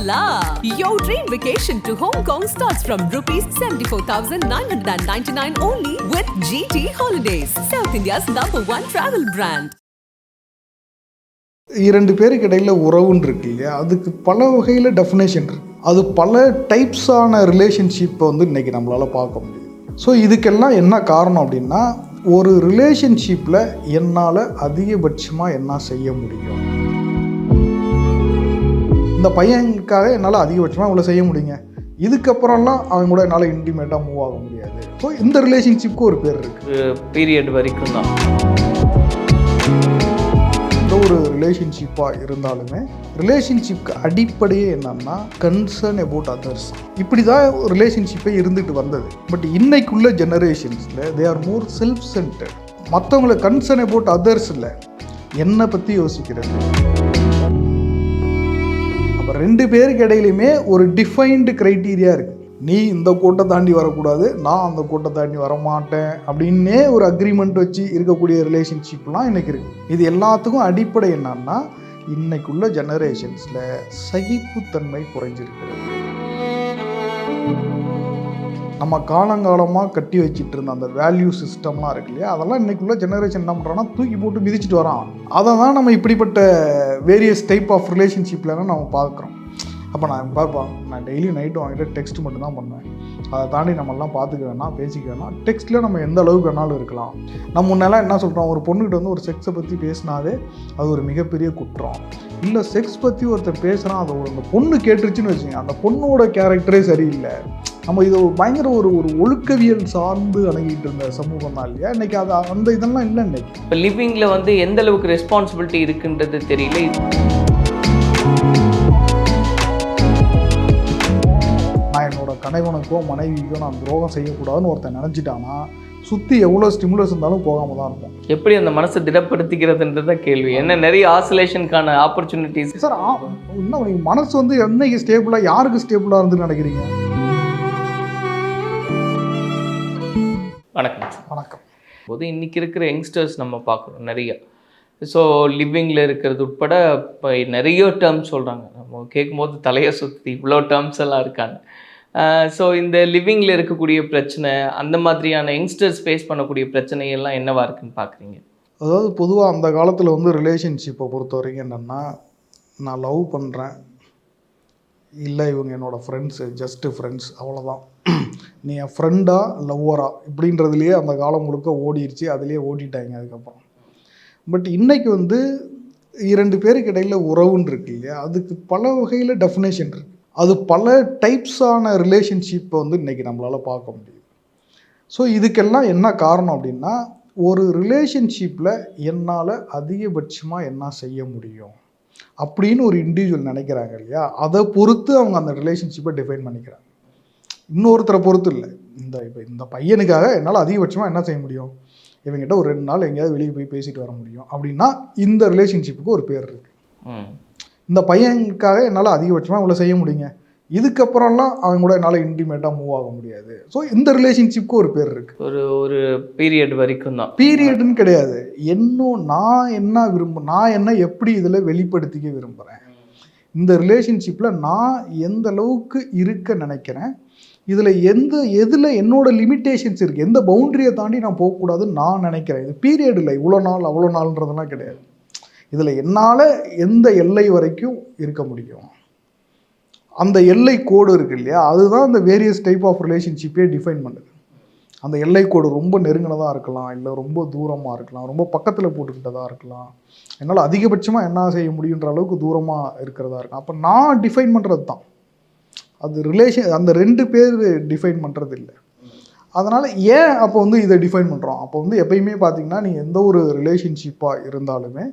la! Your dream vacation to Hong Kong starts from rupees 74,999 only with GT Holidays, South India's number one travel brand. இரண்டு பேருக்கு இடையில் உறவுன்னு இருக்கு இல்லையா அதுக்கு பல வகையில் டெஃபினேஷன் இருக்கு அது பல டைப்ஸான ரிலேஷன்ஷிப்பை வந்து இன்றைக்கி நம்மளால் பார்க்க முடியும் ஸோ இதுக்கெல்லாம் என்ன காரணம் அப்படின்னா ஒரு ரிலேஷன்ஷிப்பில் என்னால் அதிகபட்சமாக என்ன செய்ய முடியும் இந்த பையனுக்காக என்னால் அதிகபட்சமாக இவ்வளோ செய்ய முடியுங்க. இதுக்கப்புறம்லாம் அவன் கூட என்னால் இன்டிமேட்டாக மூவ் ஆக முடியாது. ஸோ இந்த ரிலேஷன்ஷிப்க்கு ஒரு பேர் இருக்குது பீரியட் வரைக்கும் தான். எந்த ஒரு ரிலேஷன்ஷிப்பாக இருந்தாலுமே ரிலேஷன்ஷிப்க்கு அடிப்படையே என்னன்னா கன்சர்ன் அபவுட் அதர்ஸ் இப்படி தான் ரிலேஷன்ஷிப்பே இருந்துட்டு வந்தது. பட் இன்னைக்குள்ள ஜெனரேஷன்ஸில் they are more self centred மற்றவங்களை கன்சர்ன் அபவுட் அதர்ஸ் இல்லை என்னை பற்றி யோசிக்கிறது? ரெண்டு பேருக்கு இடையிலுமே ஒரு டிஃபைன்டு க்ரைட்டீரியா இருக்குது நீ இந்த கூட்டை தாண்டி வரக்கூடாது நான் அந்த கூட்டை தாண்டி வரமாட்டேன் அப்படின்னே ஒரு அக்ரிமெண்ட் வச்சு இருக்கக்கூடிய ரிலேஷன்ஷிப்லாம் இன்றைக்கி இருக்குது இது எல்லாத்துக்கும் அடிப்படை என்னன்னா இன்னைக்குள்ள ஜெனரேஷன்ஸில் சகிப்புத்தன்மை குறைஞ்சிருக்கிறது. நம்ம காலங்காலமாக கட்டி வச்சிட்டு இருந்த அந்த வேல்யூ சிஸ்டம்லாம் இருக்கு இல்லையா? அதெல்லாம் இன்றைக்குள்ள ஜெனரேஷன் என்ன பண்ணுறான்னா தூக்கி போட்டு மிதிச்சிட்டு வரான். அதை தான் நம்ம இப்படிப்பட்ட வேரியஸ் டைப் ஆஃப் ரிலேஷன்ஷிப்லாம் நம்ம பார்க்குறோம். அப்போ நான் பார்ப்போம் நான் டெய்லி நைட்டு வாங்கிட்டு டெக்ஸ்ட் மட்டும் தான் பண்ணுவேன். அதை தாண்டி நம்மளாம் பார்த்துக்க வேணாம் பேசிக்க வேணாம். டெக்ஸ்ட்டில் நம்ம எந்த அளவுக்கு வேணாலும் இருக்கலாம். நம்ம முன்னெல்லாம் என்ன சொல்கிறோம் ஒரு பொண்ணுகிட்ட வந்து ஒரு செக்ஸை பற்றி பேசினாவே அது ஒரு மிகப்பெரிய குற்றம். இல்லை செக்ஸ் பற்றி ஒருத்தர் பேசுகிறான் அதை ஒரு அந்த பொண்ணு கேட்டுருச்சுன்னு வச்சுங்க அந்த பொண்ணோட கேரக்டரே சரியில்லை. நம்ம இது பயங்கர ஒரு ஒரு ஒழுக்கவியல் சார்ந்து அணுகிட்டு இருந்த சமூகம் தான் இல்லையா? இன்னைக்கு அது அந்த இதெல்லாம் இல்லை இன்னைக்கு. இப்போ லிவிங்கில் வந்து எந்த அளவுக்கு ரெஸ்பான்சிபிலிட்டி இருக்குன்றது தெரியல. கணவனுக்கோ மனைவிக்கோ நான் துரோகம் செய்யக்கூடாதுன்னு ஒருத்தன் நினச்சிட்டானா சுற்றி எவ்வளோ ஸ்டிமுலஸ் இருந்தாலும் போகாமல் தான் இருக்கும் எப்படி அந்த மனசை திடப்படுத்திக்கிறதுன்றது தான் கேள்வி. என்ன நிறைய ஆசோலேஷனுக்கான ஆப்பர்ச்சுனிட்டிஸ் சார் இன்னும் மனசு வந்து என்னைக்கு ஸ்டேபிளாக யாருக்கு ஸ்டேபிளாக இருந்து நினைக்கிறீங்க? வணக்கம். வணக்கம். போது இன்னைக்கு இருக்கிற யங்ஸ்டர்ஸ் நம்ம பார்க்குறோம் நிறைய. ஸோ லிவிங்கில் இருக்கிறது உட்பட இப்போ நிறைய டேர்ம்ஸ் சொல்கிறாங்க நம்ம கேட்கும்போது தலையை சுற்றி இவ்வளோ டேர்ம்ஸ் எல்லாம் இருக்காங்க ஸோ இந்த லிவிங்கில் இருக்கக்கூடிய பிரச்சனை அந்த மாதிரியான யங்ஸ்டர்ஸ் ஃபேஸ் பண்ணக்கூடிய பிரச்சனையெல்லாம் என்னவா இருக்குன்னு பார்க்குறீங்க அதாவது பொதுவாக அந்த காலத்தில் வந்து ரிலேஷன்ஷிப்பை பொறுத்த வரைக்கும் என்னென்னா நான் லவ் பண்ணுறேன் இல்லை இவங்க என்னோடய ஃப்ரெண்ட்ஸு ஜஸ்ட்டு ஃப்ரெண்ட்ஸ் அவ்வளோதான் நீ என் ஃப்ரெண்டா லவ்வரா இப்படின்றதுலேயே அந்த காலம் முழுக்க ஓடிடுச்சு அதுலேயே ஓடிட்டாங்க அதுக்கப்புறம். பட் இன்றைக்கி வந்து இரண்டு பேருக்கு இடையில் உறவுன்னு இருக்கு இல்லையா? அதுக்கு பல வகையில் டெஃபினேஷன் இருக்குது அது பல டைப்ஸான ரிலேஷன்ஷிப்பை வந்து இன்னைக்கு நம்மளால் பார்க்க முடியும் ஸோ இதுக்கெல்லாம் என்ன காரணம் அப்படின்னா ஒரு ரிலேஷன்ஷிப்பில் என்னால் அதிகபட்சமாக என்ன செய்ய முடியும் அப்படின்னு ஒரு இண்டிவிஜுவல் நினைக்கிறாங்க இல்லையா? அதை பொறுத்து அவங்க அந்த ரிலேஷன்ஷிப்பை டிஃபைன் பண்ணிக்கிறாங்க. இன்னொருத்தரை பொறுத்து இல்லை. இந்த இப்போ இந்த பையனுக்காக என்னால் அதிகபட்சமாக என்ன செய்ய முடியும்? இவங்ககிட்ட ஒரு ரெண்டு நாள் எங்கேயாவது வெளியே போய் பேசிட்டு வர முடியும். அப்படின்னா இந்த ரிலேஷன்ஷிப்புக்கு ஒரு பேர் இருக்குது இந்த பையனுக்காக என்னால் அதிகபட்சமாக இவ்வளோ செய்ய முடியுங்க. இதுக்கப்புறம்லாம் அவன் கூட என்னால் இன்டிமேட்டாக மூவ் ஆக முடியாது. ஸோ இந்த ரிலேஷன்ஷிப்க்கு ஒரு பேர் இருக்குது ஒரு ஒரு பீரியட் வரைக்கும் தான். பீரியட்னு கிடையாது. இன்னும் நான் என்ன விரும்ப நான் என்ன எப்படி இதில் வெளிப்படுத்திக்க விரும்புகிறேன்? இந்த ரிலேஷன்ஷிப்பில் நான் எந்த அளவுக்கு இருக்க நினைக்கிறேன்? இதில் எந்த எதில் என்னோட லிமிட்டேஷன்ஸ் இருக்குது எந்த பவுண்டரியை தாண்டி நான் போகக்கூடாதுன்னு நான் நினைக்கிறேன். இது பீரியட் இல்லை இவ்வளோ நாள் அவ்வளோ நாள்ன்றதெல்லாம் கிடையாது. இதில் என்னால் எந்த எல்லை வரைக்கும் இருக்க முடியும். அந்த எல்லை கோடு இருக்கு இல்லையா அதுதான் அந்த வேரியஸ் டைப் ஆஃப் ரிலேஷன்ஷிப்பே டிஃபைன் பண்ணுது. அந்த எல்லை கோடு ரொம்ப நெருங்கினதாக இருக்கலாம் இல்லை ரொம்ப தூரமாக இருக்கலாம் ரொம்ப பக்கத்தில் போட்டுக்கிட்டதாக இருக்கலாம். என்னால் அதிகபட்சமாக என்ன செய்ய முடியுன்ற அளவுக்கு தூரமாக இருக்கிறதா இருக்கும் அப்போ நான் டிஃபைன் பண்ணுறது தான். அது ரிலேஷன் அந்த ரெண்டு பேர் டிஃபைன் பண்ணுறது இல்லை. அதனால் ஏன் அப்போ வந்து இதை டிஃபைன் பண்ணுறோம் அப்போ வந்து எப்பயுமே பார்த்தீங்கன்னா நீங்கள் எந்த ஒரு ரிலேஷன்ஷிப்பாக இருந்தாலுமே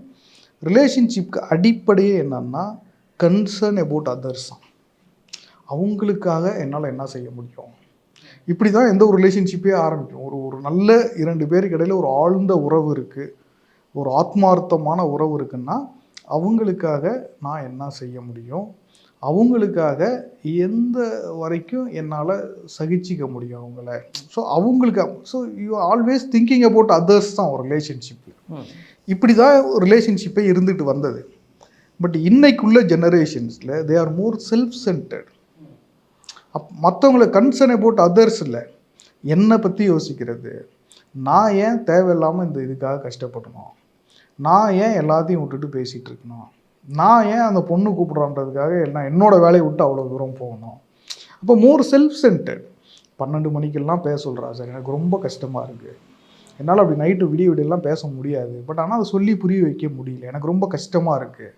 ரிலேஷன்ஷிப்க்கு அடிப்படையே என்னன்னா கன்சர்ன் அபவுட் அதர்ஸ் தான் அவங்களுக்காக என்னால் என்ன செய்ய முடியும்? இப்படி தான் எந்த ஒரு ரிலேஷன்ஷிப்பே ஆரம்பிக்கும். ஒரு ஒரு நல்ல இரண்டு பேருக்கு இடையில ஒரு ஆழ்ந்த உறவு இருக்குது ஒரு ஆத்மார்த்தமான உறவு இருக்குன்னா அவங்களுக்காக நான் என்ன செய்ய முடியும்? அவங்களுக்காக எந்த வரைக்கும் என்னால் சகிச்சிக்க முடியும் அவங்கள? ஸோ அவங்களுக்காக so you always thinking about others தான் ஒரு ரிலேஷன்ஷிப்பில் இப்படி தான் ரிலேஷன்ஷிப்பே இருந்துட்டு வந்தது. பட் இன்னைக்குள்ள ஜெனரேஷன்ஸில் they are more self centred up மற்றவங்களை கன்சர்ன் அபவுட் அதர்ஸ் இல்லை என்னை பற்றி யோசிக்கிறது? நான் ஏன் தேவையில்லாமல் இந்த இதுக்காக கஷ்டப்படணும்? நான் ஏன் எல்லாத்தையும் விட்டுட்டு பேசிகிட்டு இருக்கணும்? நான் ஏன் அந்த பொண்ணு கூப்பிட்றான்றதுக்காக எல்லாம் என்னோடய வேலையை விட்டு அவ்வளோ தூரம் போகணும்? அப்போ மோர் செல்ஃப் சென்டர்ட் பன்னெண்டு மணிக்கெல்லாம் பேச சொல்கிறா சார். எனக்கு ரொம்ப கஷ்டமாக இருக்குது என்னால் அப்படி நைட்டு விடிய விடியெல்லாம் பேச முடியாது. பட் ஆனால் அதை சொல்லி புரிய வைக்க முடியல. எனக்கு ரொம்ப கஷ்டமாக இருக்குது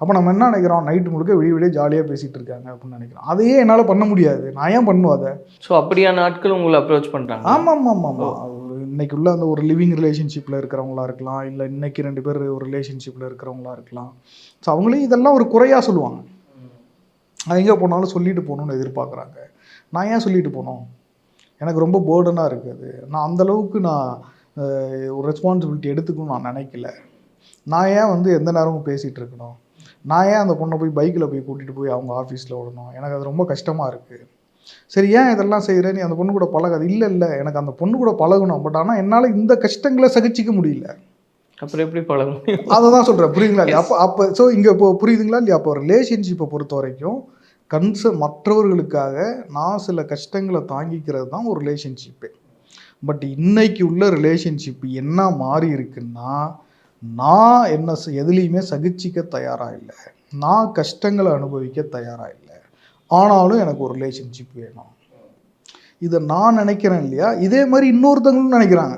அப்போ நம்ம என்ன நினைக்கிறோம்? நைட்டு முழுக்க விடிய விடிய ஜாலியாக பேசிகிட்டு இருக்காங்க அப்படின்னு நினைக்கிறோம். அதையே என்னால் பண்ண முடியாது. நான் ஏன் பண்ணுவேன் அதை? ஸோ அப்படியான ஆட்கள் உங்களை அப்ரோச் பண்ணுறாங்க ஆமாம் ஆமாம் ஆமாம் இன்னைக்கு உள்ள அந்த ஒரு லிவிங் ரிலேஷன்ஷிப்பில் இருக்கிறவங்களா இருக்கலாம். இல்லை இன்னைக்கு ரெண்டு பேர் ஒரு ரிலேஷன்ஷிப்பில் இருக்கிறவங்களா இருக்கலாம். ஸோ அவங்களே இதெல்லாம் ஒரு குறையாக சொல்லுவாங்க. நான் எங்கே போனாலும் சொல்லிட்டு போகணும்னு எதிர்பார்க்குறாங்க. நான் ஏன் சொல்லிட்டு போகணும் எனக்கு ரொம்ப பேர்டனாக இருக்குது நான் அந்த அளவுக்கு நான் ஒரு ரெஸ்பான்சிபிலிட்டி எடுத்துக்கணும்னு நான் நினைக்கல. நான் ஏன் வந்து எந்த நேரமும் பேசிகிட்டு இருக்கணும்? நான் ஏன் அந்த பொண்ணை போய் பைக்கில் போய் கூட்டிகிட்டு போய் அவங்க ஆஃபீஸில் விடணும்? எனக்கு அது ரொம்ப கஷ்டமாக இருக்குது சரி ஏன் இதெல்லாம் செய்கிற நீ அந்த பொண்ணு கூட பழகாது. இல்லை இல்லை. எனக்கு அந்த பொண்ணு கூட பழகணும். பட் ஆனால் என்னால் இந்த கஷ்டங்களை சகிச்சிக்க முடியல. அப்புறம் எப்படி பழக முடியும் அதை தான் சொல்கிறேன் புரியுதுங்களா இல்லையா? அப்போ அப்போ ஸோ இங்கே இப்போ புரியுதுங்களா இல்லையா? அப்போ ரிலேஷன்ஷிப்பை பொறுத்த வரைக்கும் கன்ச மற்றவர்களுக்காக நான் சில கஷ்டங்களை தாங்கிக்கிறது தான் ஒரு ரிலேஷன்ஷிப்பு பட் இன்னைக்கு உள்ள ரிலேஷன்ஷிப் என்ன மாறி இருக்குன்னா நான் என்ன எதுலேயுமே சகிச்சிக்க தயாராக இல்லை. நான் கஷ்டங்களை அனுபவிக்க தயாராக இல்லை. ஆனாலும் எனக்கு ஒரு ரிலேஷன்ஷிப் வேணும். இதை நான் நினைக்கிறேன் இல்லையா? இதே மாதிரி இன்னொருத்தவங்களும் நினைக்கிறாங்க.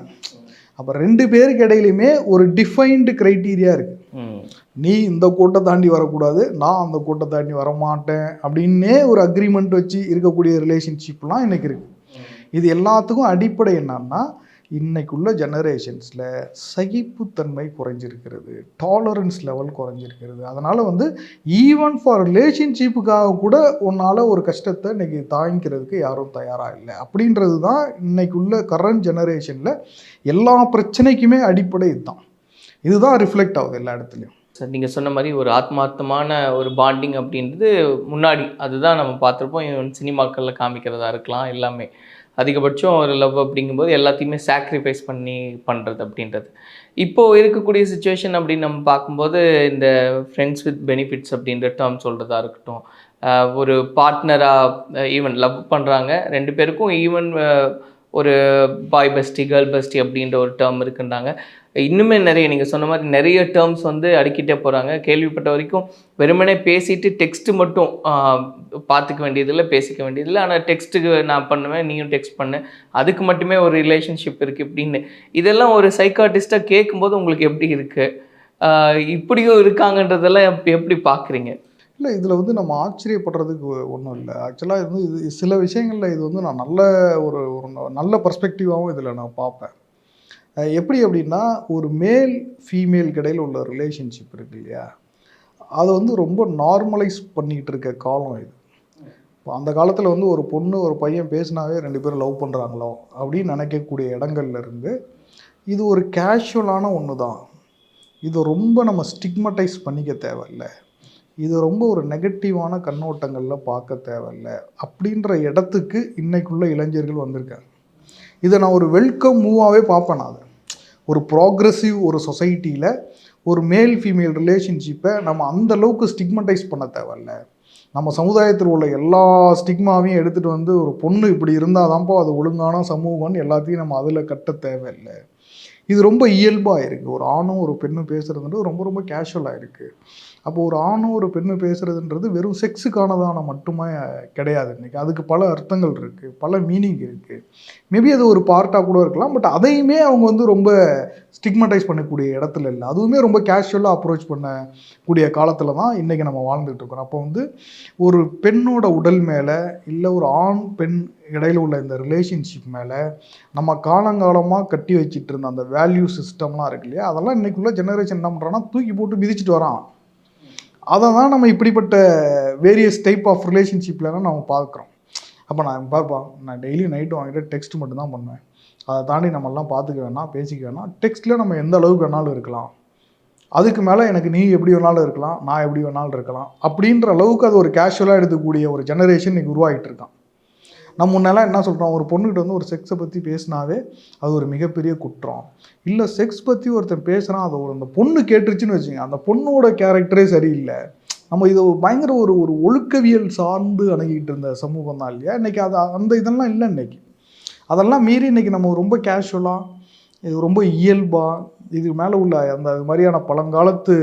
அப்போ ரெண்டு பேருக்கு இடையிலுமே ஒரு டிஃபைன்டு க்ரைட்டீரியா இருக்குது நீ இந்த கூட்டை தாண்டி வரக்கூடாது நான் அந்த கூட்டை தாண்டி வரமாட்டேன் அப்படின்னே ஒரு அக்ரிமெண்ட் வச்சு இருக்கக்கூடிய ரிலேஷன்ஷிப்லாம் இன்னைக்கு இருக்கு. இது எல்லாத்துக்கும் அடிப்படை என்னன்னா இன்னைக்குள்ள ஜெனரேஷன்ஸில் சகிப்புத்தன்மை குறைஞ்சிருக்கிறது டாலரன்ஸ் லெவல் குறைஞ்சிருக்கிறது. அதனால் வந்து ஈவன் ஃபார் ரிலேஷன்ஷிப்புக்காக கூட உன்னால் ஒரு கஷ்டத்தை இன்றைக்கி தாங்கிக்கிறதுக்கு யாரும் தயாராக இல்லை. அப்படின்றது தான் இன்றைக்குள்ள கரண்ட் ஜெனரேஷனில் எல்லா பிரச்சனைக்குமே அடிப்படை இதுதான். இதுதான் ரிஃப்ளெக்ட் ஆகுது எல்லா இடத்துலையும். சார் நீங்கள் சொன்ன மாதிரி ஒரு ஆத்மார்த்தமான ஒரு பாண்டிங் அப்படின்றது முன்னாடி அதுதான் நம்ம பார்த்துருப்போம். சினிமாக்களில் காமிக்கிறதா இருக்கலாம் எல்லாமே. அதிகபட்சம் ஒரு லவ் அப்படிங்கும்போது எல்லாத்தையுமே சாக்ரிஃபைஸ் பண்ணி பண்ணுறது அப்படின்றது. இப்போது இருக்கக்கூடிய சுச்சுவேஷன் அப்படின்னு நம்ம பார்க்கும்போது இந்த ஃப்ரெண்ட்ஸ் வித் பெனிஃபிட்ஸ் அப்படின்ற டேர்ம் சொல்கிறதா இருக்கட்டும் ஒரு பார்ட்னராக ஈவன் லவ் பண்ணுறாங்க ரெண்டு பேருக்கும் ஈவன் ஒரு பாய் பெஸ்டி கேர்ள் பெஸ்டி அப்படின்ற ஒரு டேர்ம் இருக்குன்றாங்க. இன்னுமே நிறைய நீங்கள் சொன்ன மாதிரி நிறைய டேர்ம்ஸ் வந்து அடிக்கிட்டே போகிறாங்க கேள்விப்பட்ட வரைக்கும் வெறுமனே பேசிட்டு டெக்ஸ்ட்டு மட்டும் பார்த்துக்க வேண்டியதில்லை பேசிக்க வேண்டியதில்லை. ஆனால் டெக்ஸ்ட்டுக்கு நான் பண்ணுவேன் நீயும் டெக்ஸ்ட் பண்ணு. அதுக்கு மட்டுமே ஒரு ரிலேஷன்ஷிப் இருக்குது இப்படின்னு. இதெல்லாம் ஒரு சைக்காட்டிஸ்ட்டாக கேட்கும்போது உங்களுக்கு எப்படி இருக்குது இப்படியும் இருக்காங்கன்றதெல்லாம் எப்படி பார்க்குறீங்க? இல்லை இதில் வந்து நம்ம ஆச்சரியப்படுறதுக்கு ஒன்றும் இல்லை. ஆக்சுவலாக இது வந்து இது சில விஷயங்களில் இது வந்து நான் நல்ல ஒரு ஒரு நல்ல பர்ஸ்பெக்டிவாகவும் இதில் நான் பார்ப்பேன். எப்படி அப்படின்னா ஒரு மேல் ஃபீமேல் கடையில் உள்ள ரிலேஷன்ஷிப் இருக்கு இல்லையா? அதை வந்து ரொம்ப நார்மலைஸ் பண்ணிக்கிட்டு இருக்க காலம் இது. இப்போ அந்த காலத்தில் வந்து ஒரு பொண்ணு ஒரு பையன் பேசினாவே ரெண்டு பேரும் லவ் பண்ணுறாங்களோ அப்படின்னு நினைக்கக்கூடிய இடங்கள்ல இருந்து இது ஒரு கேஷுவலான ஒன்று தான் இது ரொம்ப நம்ம ஸ்டிக்மடைஸ் பண்ணிக்க தேவையில்ல. இது ரொம்ப ஒரு நெகட்டிவான கண்ணோட்டங்களில் பார்க்க தேவையில்ல. அப்படின்ற இடத்துக்கு இன்னைக்குள்ள இளைஞர்கள் வந்திருக்காங்க. இதை நான் ஒரு வெல்கம் மூவாகவே பார்ப்பேன் நான் அதை. ஒரு ப்ராக்ரெசிவ் ஒரு சொசைட்டியில் ஒரு மேல் ஃபீமேல் ரிலேஷன்ஷிப்பை நம்ம அந்த அளவுக்கு ஸ்டிக்மடைஸ் பண்ண தேவையில்ல. நம்ம சமுதாயத்தில் உள்ள எல்லா ஸ்டிக்மாவையும் எடுத்துகிட்டு வந்து ஒரு பொண்ணு இப்படி இருந்தால் தான்ப்பா அது ஒழுங்கான சமூகம்னு எல்லாத்தையும் நம்ம அதில் கட்ட தேவையில்லை. இது ரொம்ப இயல்பாக இருக்குது ஒரு ஆணும் ஒரு பெண்ணும் பேசுகிறதுன்றது ரொம்ப ரொம்ப கேஷுவலாக இருக்குது அப்போ ஒரு ஆணும் ஒரு பெண்ணும் பேசுகிறதுன்றது வெறும் செக்ஸுக்கானதான மட்டுமே கிடையாது இன்றைக்கி அதுக்கு பல அர்த்தங்கள் இருக்குது பல மீனிங் இருக்குது மேபி அது ஒரு பார்ட்டாக கூட இருக்கலாம் பட் அதையுமே அவங்க வந்து ரொம்ப ஸ்டிக்மடைஸ் பண்ணக்கூடிய இடத்துல இல்லை. அதுவுமே ரொம்ப கேஷுவலாக அப்ரோச் பண்ணக்கூடிய காலத்தில் தான் இன்றைக்கி நம்ம வாழ்ந்துட்டு இருக்கிறோம் அப்போ வந்து ஒரு பெண்ணோட உடல் மேலே இல்லை ஒரு ஆண் பெண் இடையில உள்ள இந்த ரிலேஷன்ஷிப் மேலே நம்ம காலங்காலமாக கட்டி வச்சிட்டு இருந்த அந்த வேல்யூ சிஸ்டம்லாம் இருக்கு இல்லையா? அதெல்லாம் இன்னைக்குள்ள ஜெனரேஷன் என்ன பண்ணுறான்னா தூக்கி போட்டு மிதிச்சிட்டு வரான். அதை தான் நம்ம இப்படிப்பட்ட வேரியஸ் டைப் ஆஃப் ரிலேஷன்ஷிப்லாம் நம்ம பார்க்குறோம். அப்போ நான் பார்ப்போம் நான் டெய்லி நைட்டு வாங்கிட்டு டெக்ஸ்ட் மட்டும்தான் பண்ணுவேன். அதை தாண்டி நம்மலாம் பார்த்துக்க வேணாம் பேசிக்க வேணாம். டெக்ஸ்ட்டில் நம்ம எந்த அளவுக்கு வேணாலும் இருக்கலாம். அதுக்கு மேலே எனக்கு நீ எப்படி வேணாலும் இருக்கலாம் நான் எப்படி வேணாலும் இருக்கலாம். அப்படின்ற அளவுக்கு அது ஒரு கேஷுவலாக எடுத்துக்கூடிய ஒரு ஜெனரேஷன் இன்னைக்கு உருவாகிட்டு இருக்கான். நம்ம முன்னெல்லாம் என்ன சொல்கிறோம் ஒரு பொண்ணுகிட்ட வந்து ஒரு செக்ஸை பற்றி பேசினாவே அது ஒரு மிகப்பெரிய குற்றம். இல்லை செக்ஸ் பற்றி ஒருத்தன் பேசுகிறான் அதை ஒரு அந்த பொண்ணு கேட்டுருச்சுன்னு வச்சுங்க அந்த பொண்ணோட கேரக்டரே சரியில்லை. நம்ம இது பயங்கர ஒரு ஒரு ஒழுக்கவியல் சார்ந்து அணுகிட்டு இருந்த சமூகம் தான் இல்லையா? இன்றைக்கி அது அந்த இதெல்லாம் இல்லை இன்னைக்கு. அதெல்லாம் மீறி இன்றைக்கி நம்ம ரொம்ப கேஷுவலாக இது ரொம்ப இயல்பாக இது மேலே உள்ள அந்த அது மாதிரியான பழங்காலத்து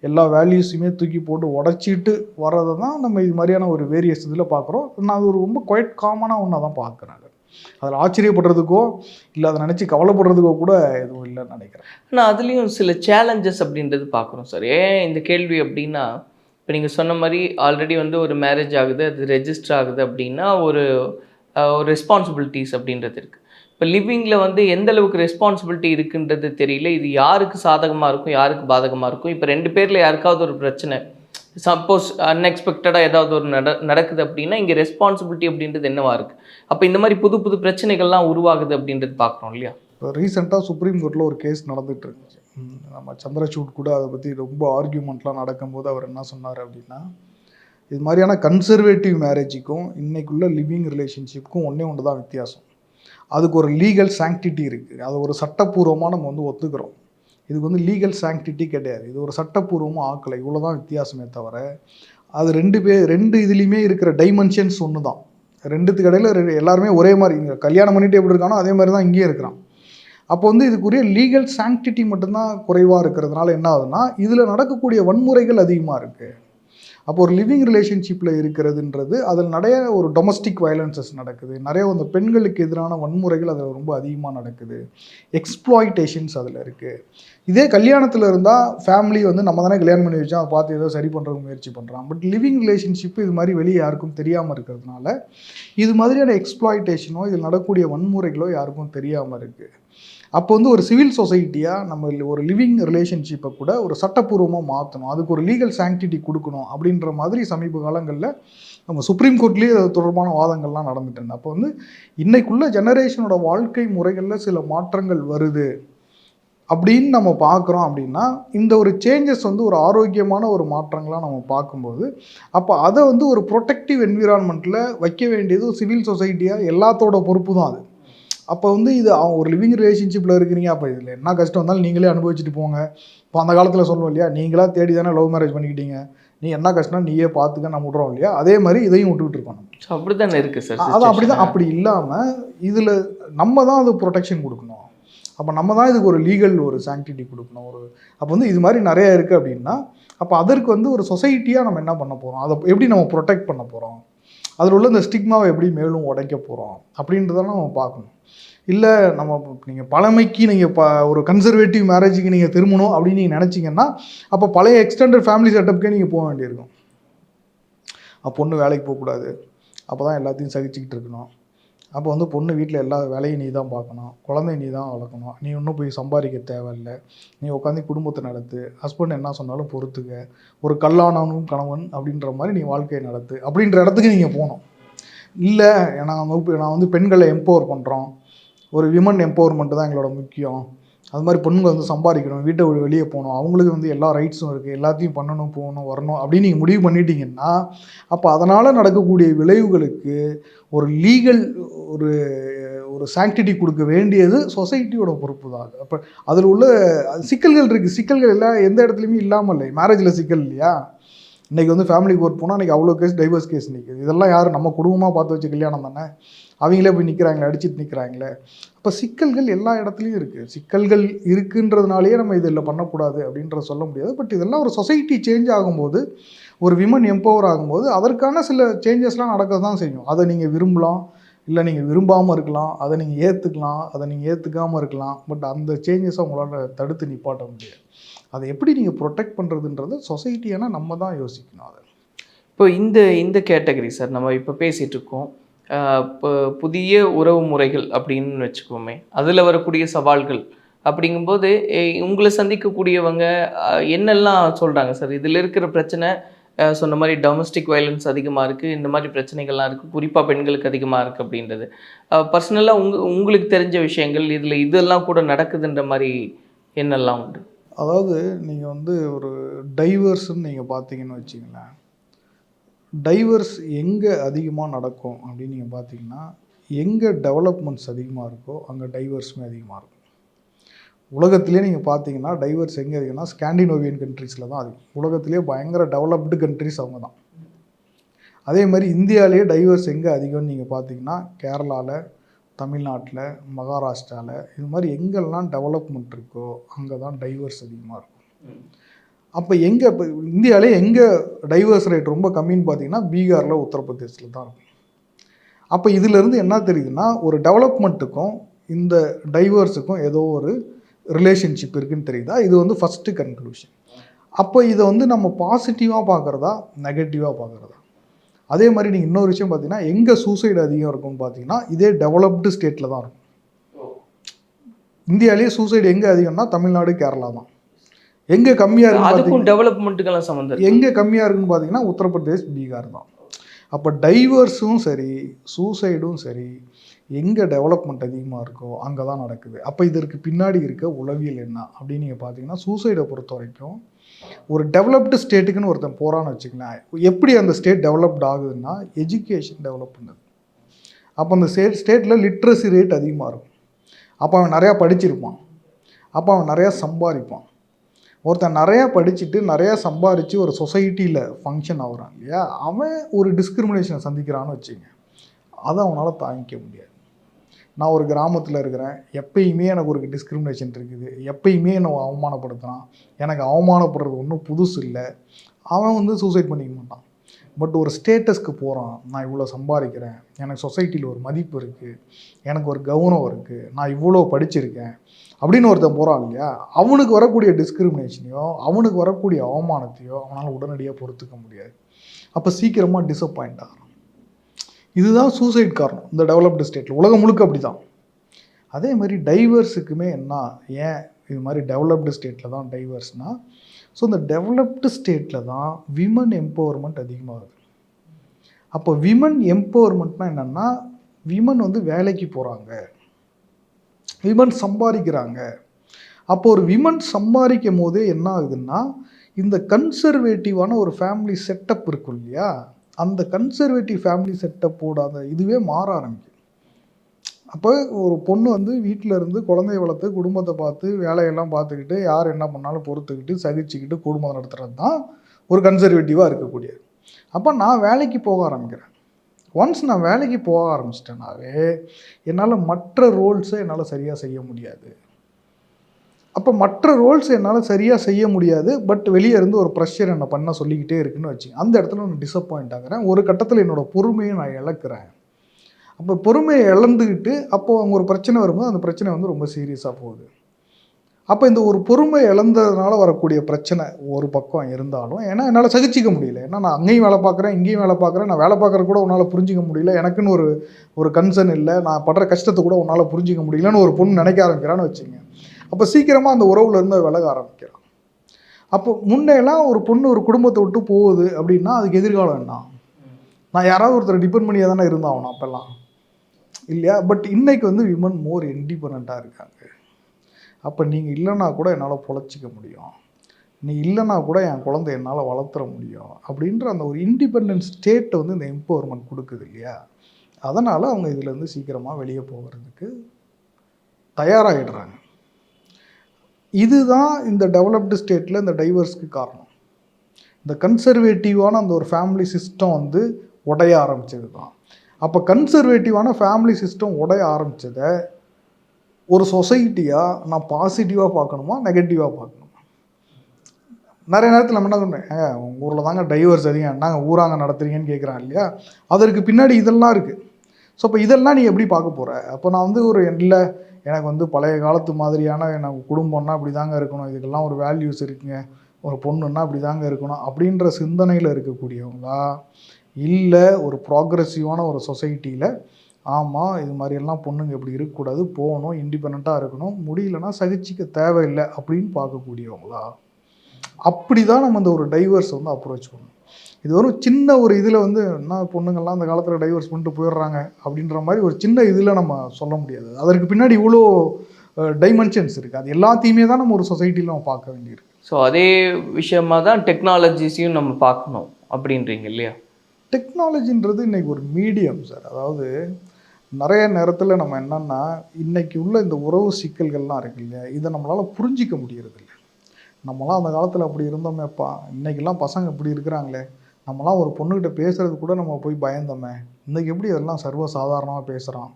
எல்லா வேல்யூஸுமே தூக்கி போட்டு உடச்சிட்டு வர்றதை தான் நம்ம இது மாதிரியான ஒரு வேரியஸ் இதில் பார்க்குறோம் நான் அது ஒரு ரொம்ப குவைட் காமனாக ஒன்றா தான் பார்க்குறேன் அதில் ஆச்சரியப்படுறதுக்கோ இல்லை அதை நினச்சி கவலைப்படுறதுக்கோ கூட எதுவும் இல்லைன்னு நினைக்கிறேன். ஆனால் அதுலேயும் சில சேலஞ்சஸ் அப்படின்றது பார்க்குறோம் சார். ஏன் இந்த கேள்வி அப்படின்னா இப்போ நீங்கள் சொன்ன மாதிரி ஆல்ரெடி வந்து ஒரு மேரேஜ் ஆகுது அது ரெஜிஸ்டர் ஆகுது அப்படின்னா ஒரு ஒரு ரெஸ்பான்சிபிலிட்டிஸ் அப்படின்றது இருக்குது இப்போ லிவிங்கில் வந்து எந்த அளவுக்கு ரெஸ்பான்சிபிலிட்டி இருக்குன்றது தெரியல. இது யாருக்கு சாதகமாக இருக்கும் யாருக்கு பாதகமாக இருக்கும்? இப்போ ரெண்டு பேரில் யாருக்காவது ஒரு பிரச்சனை சப்போஸ் அன்எக்ஸ்பெக்டடாக ஏதாவது ஒரு நட நடக்குது அப்படின்னா இங்கே ரெஸ்பான்சிபிலிட்டி அப்படின்றது என்னவாக இருக்குது அப்போ இந்த மாதிரி புது புது பிரச்சனைகள்லாம் உருவாகுது அப்படின்றது பார்க்குறோம் இல்லையா? இப்போ ரீசெண்டாக சுப்ரீம் கோர்ட்டில் ஒரு கேஸ் நடந்துகிட்டு இருந்துச்சு. நம்ம சந்திரசூட் கூட அதை பற்றி ரொம்ப ஆர்கியூமெண்ட்லாம் நடக்கும்போது அவர் என்ன சொன்னார் அப்படின்னா இது மாதிரியான கன்சர்வேட்டிவ் மேரேஜுக்கும் இன்றைக்குள்ள லிவிங் ரிலேஷன்ஷிப்புக்கும் ஒன்றே ஒன்று தான் வித்தியாசம். அதுக்கு ஒரு லீகல் சாங்டிட்டி இருக்குது. அது ஒரு சட்டப்பூர்வமாக நம்ம வந்து ஒத்துக்கிறோம். இதுக்கு வந்து லீகல் சாங்டிட்டி கிடையாது. இது ஒரு சட்டப்பூர்வமாக ஆக்கலை. இவ்வளோ தான் வித்தியாசமே தவிர அது ரெண்டு பேர் ரெண்டு இதுலேயுமே இருக்கிற டைமென்ஷன்ஸ் ஒன்று தான் ரெண்டுத்துக்கு இடையில ரெண்டு- எல்லாருமே ஒரே மாதிரி இங்கே கல்யாணம் பண்ணிட்டு எப்படி இருக்கானோ அதே மாதிரி தான் இங்கேயே இருக்கிறான். அப்போ வந்து இதுக்குரிய லீகல் சாங்டிட்டி மட்டும்தான் குறைவாக இருக்கிறதுனால என்ன ஆகுதுன்னா இதில் நடக்கக்கூடிய வன்முறைகள் அதிகமாக இருக்குது அப்போ ஒரு லிவிங் ரிலேஷன்ஷிப்பில் இருக்கிறதுன்றது அதில் நிறைய ஒரு டொமஸ்டிக் வயலன்சஸ் நடக்குது. நிறைய அந்த பெண்களுக்கு எதிரான வன்முறைகள் அதில் ரொம்ப அதிகமாக நடக்குது. எக்ஸ்ப்ளாய்டேஷன்ஸ் அதில் இருக்குது இதே கல்யாணத்தில் இருந்தால் ஃபேமிலி வந்து நம்ம தானே கல்யாணம் பண்ணி வச்சோம் அதை பார்த்து ஏதோ சரி பண்ணுறதுக்கு முயற்சி பண்ணுறான் பட் லிவிங் ரிலேஷன்ஷிப் இது மாதிரி வெளியே யாருக்கும் தெரியாமல் இருக்கிறதுனால இது மாதிரியான எக்ஸ்ப்ளாய்டேஷனோ இதில் நடக்கூடிய வன்முறைகளோ யாருக்கும் தெரியாமல் இருக்குது அப்போ வந்து ஒரு சிவில் சொசைட்டியாக நம்ம ஒரு லிவிங் ரிலேஷன்ஷிப்பை கூட ஒரு சட்டப்பூர்வமாக மாற்றணும் அதுக்கு ஒரு லீகல் சாங்டிட்டி கொடுக்கணும் அப்படின்ற மாதிரி சமீப காலங்களில் நம்ம சுப்ரீம் கோர்ட்லேயே அது தொடர்பான வாதங்கள்லாம் நடந்துட்டு இருந்தது. அப்போ வந்து இன்னைக்குள்ள ஜெனரேஷனோட வாழ்க்கை முறைகளில் சில மாற்றங்கள் வருது அப்படின்னு நம்ம பார்க்குறோம் அப்படின்னா இந்த ஒரு சேஞ்சஸ் வந்து ஒரு ஆரோக்கியமான ஒரு மாற்றங்களாக நம்ம பார்க்கும்போது அப்போ அதை வந்து ஒரு ப்ரொடெக்டிவ் என்விரான்மெண்ட்டில் வைக்க வேண்டியது சிவில் சொசைட்டியாக எல்லாத்தோட பொறுப்பு தான் அது. அப்போ வந்து இது அவன் ஒரு லிவிங் ரிலேஷன்ஷிப்பில் இருக்கிறீங்க. அப்போ இதில் என்ன கஷ்டம் வந்தாலும் நீங்களே அனுபவிச்சுட்டு போங்க. இப்போ அந்த காலத்தில் சொல்லுவோம் இல்லையா நீங்களா தேடி தானே லவ் மேரேஜ் பண்ணிக்கிட்டீங்க. நீ என்ன கஷ்டம் நீயே பார்த்துக்க நம்ம விட்றோம் இல்லையா? அதே மாதிரி இதையும் விட்டுக்கிட்டு இருக்கோம் நம்ம. அப்படி தானே இருக்குது சார் அது அப்படி தான் அப்படி இல்லாமல் இதில் நம்ம தான் அது ப்ரொடெக்ஷன் கொடுக்கணும். அப்போ நம்ம தான் இதுக்கு ஒரு லீகல் ஒரு சாங்டிட்டி கொடுக்கணும். ஒரு அப்போ வந்து இது மாதிரி நிறைய இருக்குது அப்படின்னா அப்போ அதற்கு வந்து ஒரு சொசைட்டியாக நம்ம என்ன பண்ண போகிறோம் அதை எப்படி நம்ம ப்ரொடெக்ட் பண்ண போகிறோம் அதில் உள்ள இந்த ஸ்டிக்மாவை எப்படி மேலும் உடைக்க போகிறோம் அப்படின்றதெல்லாம் நம்ம பார்க்கணும். இல்லை நம்ம நீங்கள் பழமைக்கு நீங்கள் ப ஒரு கன்சர்வேட்டிவ் மேரேஜுக்கு நீங்கள் திரும்பணும் அப்படின்னு நீங்கள் நினச்சிங்கன்னா அப்போ பழைய எக்ஸ்டெண்டட் ஃபேமிலி செட்டப்புக்கே நீங்கள் போக வேண்டியிருக்கும். அப்போ பொண்ணு வேலைக்கு போகக்கூடாது. அப்போ தான் எல்லாத்தையும் சகிச்சுக்கிட்டு இருக்கணும். அப்போ வந்து பொண்ணு வீட்டில் எல்லா வேலையும் நீ தான் பார்க்கணும். குழந்தைய நீ தான் வளர்க்கணும். நீ இன்னும் போய் சம்பாதிக்க தேவையில்லை. நீ உட்காந்து குடும்பத்தை நடத்து. ஹஸ்பண்ட் என்ன சொன்னாலும் பொறுத்துக்க. ஒரு கல்லானவனும் கணவன் அப்படின்ற மாதிரி நீ வாழ்க்கையை நடத்து. அப்படின்ற இடத்துக்கு நீங்கள் போகணும். இல்லை நான் வகுப்பு நான் வந்து பெண்களை எம்பவர் பண்ணுறோம் ஒரு விமன் எம்பவர்மெண்ட் தான் எங்களோட முக்கியம். அது மாதிரி பொண்ணுங்க வந்து சம்பாதிக்கணும் வீட்டை விட்டு வெளியே போகணும் அவங்களுக்கு வந்து எல்லா ரைட்ஸும் இருக்குது எல்லாத்தையும் பண்ணணும் போகணும் வரணும் அப்படின்னு நீங்கள் முடிவு பண்ணிட்டீங்கன்னா அப்போ அதனால் நடக்கக்கூடிய விளைவுகளுக்கு ஒரு லீகல் ஒரு ஒரு சாங்டிட்டி கொடுக்க வேண்டியது சொசைட்டியோட பொறுப்பு தான் அப்போ அதில் உள்ள சிக்கல்கள் இருக்குது சிக்கல்கள் எல்லாம் எந்த இடத்துலையுமே இல்லாமல் இல்லை. மேரேஜில் சிக்கல் இல்லையா? இன்றைக்கி வந்து ஃபேமிலி கோர்ட் போனால் இன்றைக்கி அவ்வளோ கேஸ் டைவர்ஸ் கேஸ் நிற்குது இதெல்லாம் யார்? நம்ம குடும்பமாக பார்த்து வச்ச கல்யாணம் தானே? அவங்களே போய் நிற்கிறாங்களே அடிச்சுட்டு நிற்கிறாங்களே அப்போ சிக்கல்கள் எல்லா இடத்துலையும் இருக்குது சிக்கல்கள் இருக்குன்றதுனாலேயே நம்ம இதில் பண்ணக்கூடாது அப்படின்றத சொல்ல முடியாது. பட் இதெல்லாம் ஒரு சொசைட்டி சேஞ்ச் ஆகும்போது ஒரு விமன் எம்பவர் ஆகும்போது அதற்கான சில சேஞ்சஸ்லாம் நடக்க தான் செய்யும். அதை நீங்கள் விரும்பலாம் இல்லை நீங்கள் விரும்பாமல் இருக்கலாம் அதை நீங்கள் ஏற்றுக்கலாம் அதை நீங்கள் ஏற்றுக்காமல் இருக்கலாம். பட் அந்த சேஞ்சஸை உங்களால் தடுத்து நிப்பாட்ட முடியாது. அதை எப்படி நீங்கள் ப்ரொடெக்ட் பண்ணுறதுன்றது சொசைட்டியானால் நம்ம தான் யோசிக்கணும் அதை. இப்போ இந்த இந்த கேட்டகரி சார் நம்ம இப்போ பேசிகிட்டு இருக்கோம். புதிய உறவு முறைகள் அப்படின்னு வச்சுக்கோமே. அதில் வரக்கூடிய சவால்கள் அப்படிங்கும்போது உங்களை சந்திக்கக்கூடியவங்க என்னெல்லாம் சொல்கிறாங்க சார்? இதில் இருக்கிற பிரச்சனை சொன்ன மாதிரி டொமஸ்டிக் வயலன்ஸ் அதிகமாக இருக்குது இந்த மாதிரி பிரச்சனைகள்லாம் இருக்குது குறிப்பாக பெண்களுக்கு அதிகமாக இருக்குது அப்படின்றது. பர்சனலாக உங்க உங்களுக்கு தெரிஞ்ச விஷயங்கள் இதில் இதெல்லாம் கூட நடக்குதுன்ற மாதிரி என்னெல்லாம் உண்டு? அதாவது நீங்கள் வந்து ஒரு டைவர்ஸ்ன்னு நீங்கள் பார்த்தீங்கன்னு வச்சிங்களேன் டைவர்ஸ் எங்கே அதிகமாக நடக்கும் அப்படின்னு நீங்கள் பார்த்தீங்கன்னா எங்கே டெவலப்மெண்ட்ஸ் அதிகமாக இருக்கோ அங்கே டைவர்ஸுமே அதிகமாக இருக்கும். உலகத்திலே நீங்கள் பார்த்தீங்கன்னா டைவர்ஸ் எங்கே அதிகம்னா ஸ்காண்டினோவியன் கண்ட்ரீஸில் தான் அது உலகத்திலே பயங்கர டெவலப்டு கண்ட்ரிஸ் அவங்க தான். அதே மாதிரி இந்தியாவிலேயே டைவர்ஸ் எங்கே அதிகம்னு நீங்கள் பார்த்தீங்கன்னா கேரளாவில் தமிழ்நாட்டில் மகாராஷ்டிராவில் இது மாதிரி எங்கெல்லாம் டெவலப்மெண்ட் இருக்கோ அங்கே தான் டைவர்ஸ் அதிகமாக இருக்கும். அப்போ எங்கே இப்போ இந்தியாவிலே எங்கே டைவர்ஸ் ரேட் ரொம்ப கம்மின்னு பார்த்தீங்கன்னா பீகாரில் உத்தரப்பிரதேசில் தான் இருக்கும் அப்போ இதிலேருந்து என்ன தெரியுதுன்னா ஒரு டெவலப்மெண்ட்டுக்கும் இந்த டைவர்ஸுக்கும் ஏதோ ஒரு ரிலேஷன்ஷிப் இருக்குன்னு தெரியுதா? இது வந்து ஃபஸ்ட்டு கன்க்ளூஷன் அப்போ இதை வந்து நம்ம பாசிட்டிவாக பார்க்குறதா நெகட்டிவாக பார்க்குறதா அதே மாதிரி நீங்கள் இன்னொரு விஷயம் பார்த்தீங்கன்னா எங்கே சூசைடு அதிகம் இருக்கும்னு பார்த்தீங்கன்னா இதே டெவலப்டு ஸ்டேட்டில் தான் இருக்கும். இந்தியாவிலேயே சூசைடு எங்கே அதிகம்னா தமிழ்நாடு கேரளா தான். எங்கே கம்மியாக பார்த்தீங்கன்னா அதுக்கும் டெவலப்மெண்ட்டுக்கெல்லாம் சம்மந்தம் இருக்கு. எங்கே கம்மியாக இருக்குன்னு பார்த்தீங்கன்னா உத்தரப்பிரதேஷ் பீகார் தான். அப்போ டைவர்ஸும் சரி சூசைடும் சரி எங்கே டெவலப்மெண்ட் அதிகமாக இருக்கோ அங்கே தான் நடக்குது. அப்போ இதற்கு பின்னாடி இருக்க உளவியல் என்ன அப்படின்னு நீங்கள் பார்த்தீங்கன்னா சூசைடை பொறுத்த வரைக்கும் ஒரு டெவலப்டு ஸ்டேட்டுக்குன்னு ஒருத்தன் போகிறான்னு வச்சுக்கலாம் எப்படி அந்த ஸ்டேட் டெவலப்ட் ஆகுதுன்னா எஜுகேஷன் டெவலப் பண்ணுது. அப்போ அந்த ஸ்டேட் ஸ்டேட்டில் லிட்ரஸி ரேட் அதிகமாக இருக்கும். அப்போ அவன் நிறையா படிச்சிருப்பான். அப்போ அவன் நிறையா சம்பாதிப்பான். ஒருத்தன் நிறையா படிச்சுட்டு நிறையா சம்பாரித்து ஒரு சொசைட்டியில் ஃபங்க்ஷன் ஆகுறான் இல்லையா? அவன் ஒரு டிஸ்கிரிமினேஷனை சந்திக்கிறான்னு வச்சுங்க அதை அவனால் தாங்கிக்க முடியாது. நான் ஒரு கிராமத்தில் இருக்கிறேன். எப்பயுமே எனக்கு ஒரு டிஸ்கிரிமினேஷன் இருக்குது. எப்பயுமே என்னை அவமானப்படுத்துகிறான் எனக்கு அவமானப்படுறது ஒன்றும் புதுசு இல்லை. அவன் வந்து சூசைட் பண்ணிக்க மாட்டான். பட் ஒரு ஸ்டேட்டஸ்க்கு போகிறான் நான் இவ்வளோ சம்பாதிக்கிறேன். எனக்கு சொசைட்டியில் ஒரு மதிப்பு இருக்குது எனக்கு ஒரு கௌரவம் இருக்குது நான் இவ்வளோ படிச்சிருக்கேன். அப்படின்னு ஒருத்தன் போகிறான் இல்லையா? அவனுக்கு வரக்கூடிய டிஸ்கிரிமினேஷனையோ அவனுக்கு வரக்கூடிய அவமானத்தையோ அவனால் உடனடியாக பொறுத்துக்க முடியாது. அப்போ சீக்கிரமாக டிசப்பாயிண்ட் ஆகிறான். இதுதான் சூசைட் காரணம். இந்த டெவலப்டு ஸ்டேட்டில் உலகம் முழுக்க அப்படி தான் அதே மாதிரி டைவர்ஸுக்குமே என்ன? ஏன் இது மாதிரி டெவலப்டு ஸ்டேட்டில் தான் டைவர்ஸ்னால் ஸோ இந்த டெவலப்டு ஸ்டேட்டில் தான் விமன் எம்பவர்மெண்ட் அதிகமாகுது அப்போ விமன் எம்பவர்மெண்ட்னால் என்னென்னா விமன் வந்து வேலைக்கு போகிறாங்க விமன் சம்பாதிக்கிறாங்க. அப்போ ஒரு விமன் சம்பாதிக்கும் போதே என்ன ஆகுதுன்னா இந்த கன்சர்வேட்டிவான ஒரு ஃபேமிலி செட்டப் இருக்கும் இல்லையா? அந்த கன்சர்வேட்டிவ் ஃபேமிலி செட்டப்போட அந்த இதுவே மாற ஆரம்பிக்கும். அப்போ ஒரு பொண்ணு வந்து வீட்டில் இருந்து குழந்தைய வளர்த்து குடும்பத்தை பார்த்து வேலையெல்லாம் பார்த்துக்கிட்டு யார் என்ன பண்ணாலும் பொறுத்துக்கிட்டு சகிச்சுக்கிட்டு குடும்பம் நடத்துகிறது தான் ஒரு கன்சர்வேட்டிவாக இருக்கக்கூடியது. அப்போ நான் வேலைக்கு போக ஆரம்பிக்கிறேன். ஒன்ஸ் நான் வேலைக்கு போக ஆரம்பிச்சிட்டேனாவே என்னால் மற்ற ரோல்ஸை என்னால் சரியாக செய்ய முடியாது. அப்போ மற்ற ரோல்ஸ் என்னால் சரியாக செய்ய முடியாது பட் வெளியே இருந்து ஒரு ப்ரெஷர் என்னை பண்ண சொல்லிக்கிட்டே இருக்குன்னு வச்சு அந்த இடத்துல நான் டிசப்பாயிண்ட் ஆகிறேன். ஒரு கட்டத்தில் என்னோடய பொறுமையை நான் இழக்கிறேன். அப்போ பொறுமையை இழந்துக்கிட்டு அப்போது அவங்க ஒரு பிரச்சனை வரும்போது அந்த பிரச்சனை வந்து ரொம்ப சீரியஸாக போகுது. அப்போ இந்த ஒரு பொறுமை இழந்ததுனால வரக்கூடிய பிரச்சனை ஒரு பக்கம் இருந்தாலும் ஏன்னா என்னால் சகிச்சிக்க முடியல. ஏன்னா நான் அங்கேயும் வேலை பார்க்குறேன் இங்கேயும் வேலை பார்க்குறேன். நான் வேலை பார்க்குற கூட உன்னால் புரிஞ்சிக்க முடியல. எனக்குன்னு ஒரு ஒரு கன்சர்ன் இல்லை. நான் படுற கஷ்டத்தை கூட உன்னால் புரிஞ்சிக்க முடியலன்னு ஒரு பொண்ணு நினைக்க ஆரம்பிக்கிறான்னு வச்சுங்க அப்போ சீக்கிரமாக அந்த உறவுலேருந்து விலக ஆரம்பிக்கிறான் அப்போ முன்னையெல்லாம் ஒரு பொண்ணு ஒரு குடும்பத்தை விட்டு போகுது அப்படின்னா அதுக்கு எதிர்காலம் என்ன? நான் யாராவது ஒருத்தர் டிபெண்ட் பண்ணியே தானே இருந்தாகணும் அப்போல்லாம். இல்லையா? பட் இன்னைக்கு வந்து விமன் மோர் இண்டிபெண்ட்டாக இருக்காங்க. அப்போ நீங்கள் இல்லைன்னா கூட என்னால் பொழைச்சிக்க முடியும். நீ இல்லைன்னா கூட என் குழந்தை என்னால் வளர்த்துற முடியும். அப்படின்ற அந்த ஒரு இண்டிபெண்டன்ஸ் ஸ்டேட்டை வந்து இந்த எம்பவர்மெண்ட் கொடுக்குது இல்லையா? அதனால் அவங்க இதுலேருந்து சீக்கிரமாக வெளியே போகிறதுக்கு தயாராகிடுறாங்க இதுதான் இந்த டெவலப்டு ஸ்டேட்டில் இந்த டைவர்ஸ்க்கு காரணம். இந்த கன்சர்வேட்டிவான அந்த ஒரு ஃபேமிலி சிஸ்டம் வந்து உடைய ஆரம்பிச்சது தான் அப்போ கன்சர்வேட்டிவான ஃபேமிலி சிஸ்டம் உடைய ஆரம்பித்ததை ஒரு சொசைட்டியாக நான் பாசிட்டிவாக பார்க்கணுமா நெகட்டிவாக பார்க்கணுமா? நிறைய நேரத்தில் நம்ம என்ன சொன்னேன் ஏங்க உங்கள் ஊரில் தாங்க டைவர்ஸ் அதிகம். நாங்கள் ஊராங்க நடத்துறீங்கன்னு கேட்குறான் இல்லையா? அதற்கு பின்னாடி இதெல்லாம் இருக்குது ஸோ அப்போ இதெல்லாம் நீ எப்படி பார்க்க போகிற அப்போ நான் வந்து ஒரு இல்லை எனக்கு வந்து பழைய காலத்து மாதிரியான எனக்கு குடும்பம்னா அப்படி தாங்க இருக்கணும். இதுக்கெல்லாம் ஒரு வேல்யூஸ் இருக்குங்க. ஒரு பொண்ணுன்னா இப்படி தாங்க இருக்கணும். அப்படின்ற சிந்தனையில் இருக்கக்கூடியவங்களா? இல்லை ஒரு ப்ராக்ரெசிவான ஒரு சொசைட்டியில் ஆமாம் இது மாதிரியெல்லாம் பொண்ணுங்க இப்படி இருக்கக்கூடாது போகணும் இண்டிபெண்ட்டாக இருக்கணும் முடியலன்னா சகிச்சிக்க தேவையில்லை அப்படின்னு பார்க்கக்கூடியவங்களா? அப்படி தான் நம்ம இந்த ஒரு டைவர்ஸ் வந்து அப்ரோச் பண்ணணும். இது ஒரு சின்ன ஒரு இதில் வந்து என்ன பொண்ணுங்கள்லாம் அந்த காலத்தில் டைவர்ஸ் பண்ணிட்டு போயிடுறாங்க? அப்படின்ற மாதிரி ஒரு சின்ன இதில் நம்ம சொல்ல முடியாது. அதற்கு பின்னாடி இவ்வளோ டைமென்ஷன்ஸ் இருக்குது அது எல்லாத்தையுமே தான் நம்ம ஒரு சொசைட்டியில் நம்ம பார்க்க வேண்டியிருக்கு. ஸோ அதே விஷயமா தான் டெக்னாலஜிஸையும் நம்ம பார்க்கணும் அப்படின்றீங்க இல்லையா? டெக்னாலஜின்றது இன்னைக்கு ஒரு மீடியம் சார் அதாவது நிறைய நேரத்தில் நம்ம என்னன்னா இன்னைக்கு உள்ள இந்த உறவு சிக்கல்கள்லாம் இருக்கு இல்லையா? இதை நம்மளால் புரிஞ்சிக்க முடியறது இல்லை நம்மளாம் அந்த காலத்தில் அப்படி இருந்தோமேப்பா. இன்னைக்கெல்லாம் பசங்க இப்படி இருக்கிறாங்களே. நம்மளாம் ஒரு பொண்ணுக்கிட்ட பேசுறது கூட நம்ம போய் பயந்தோமே. இன்னைக்கு எப்படி அதெல்லாம் சர்வ சாதாரணமாக பேசுகிறான்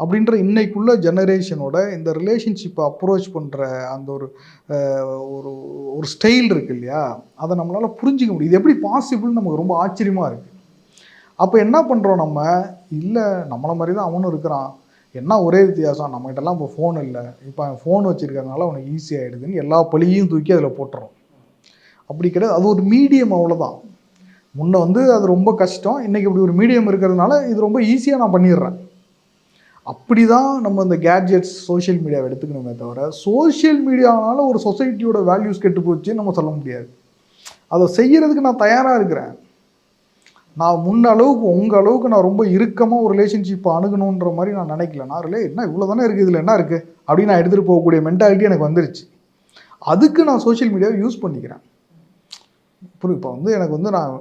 அப்படின்ற இன்னைக்குள்ள ஜெனரேஷனோட இந்த ரிலேஷன்ஷிப்பை அப்ரோச் பண்ணுற அந்த ஒரு ஒரு ஒரு ஸ்டைல் இருக்கு இல்லையா? அதை நம்மளால் புரிஞ்சிக்க முடியுது இது எப்படி பாசிபிள்னு நமக்கு ரொம்ப ஆச்சரியமாக இருக்குது அப்போ என்ன பண்ணுறோம் நம்ம? இல்லை நம்மளை மாதிரி தான் அவனும் இருக்கிறான். என்ன ஒரே வித்தியாசம்? நம்மகிட்டலாம் இப்போ ஃபோன் இல்லை. இப்போ ஃபோன் வச்சுருக்கறனால அவனுக்கு ஈஸி ஆகிடுதுன்னு எல்லா பழியும் தூக்கி அதில் போட்டுறோம். அப்படி கிடையாது. அது ஒரு மீடியம் அவ்வளோதான் முன்னே வந்து அது ரொம்ப கஷ்டம். இன்றைக்கி இப்படி ஒரு மீடியம் இருக்கிறதுனால இது ரொம்ப ஈஸியாக நான் பண்ணிடுறேன். அப்படி தான் நம்ம இந்த கேட்ஜெட்ஸ் சோஷியல் மீடியாவை எடுத்துக்கணுமே தவிர சோஷியல் மீடியானால ஒரு சொசைட்டியோட வேல்யூஸ் கெட்டு போச்சுன்னு நம்ம சொல்ல முடியாது. அதை செய்கிறதுக்கு நான் தயாராக இருக்கிறேன். நான் முன்ன அளவுக்கு உங்கள் அளவுக்கு நான் ரொம்ப இறுக்கமாக ஒரு ரிலேஷன்ஷிப்பை அணுகணுன்ற மாதிரி நான் நினைக்கல. நான் ரிலே என்ன இவ்வளோ தானே இருக்குது இதில் என்ன இருக்குது அப்படின்னு நான் எடுத்துகிட்டு போகக்கூடிய மென்டாலிட்டி எனக்கு வந்துருச்சு. அதுக்கு நான் சோஷியல் மீடியாவை யூஸ் பண்ணிக்கிறேன். புரியுது இப்போ வந்து எனக்கு வந்து நான்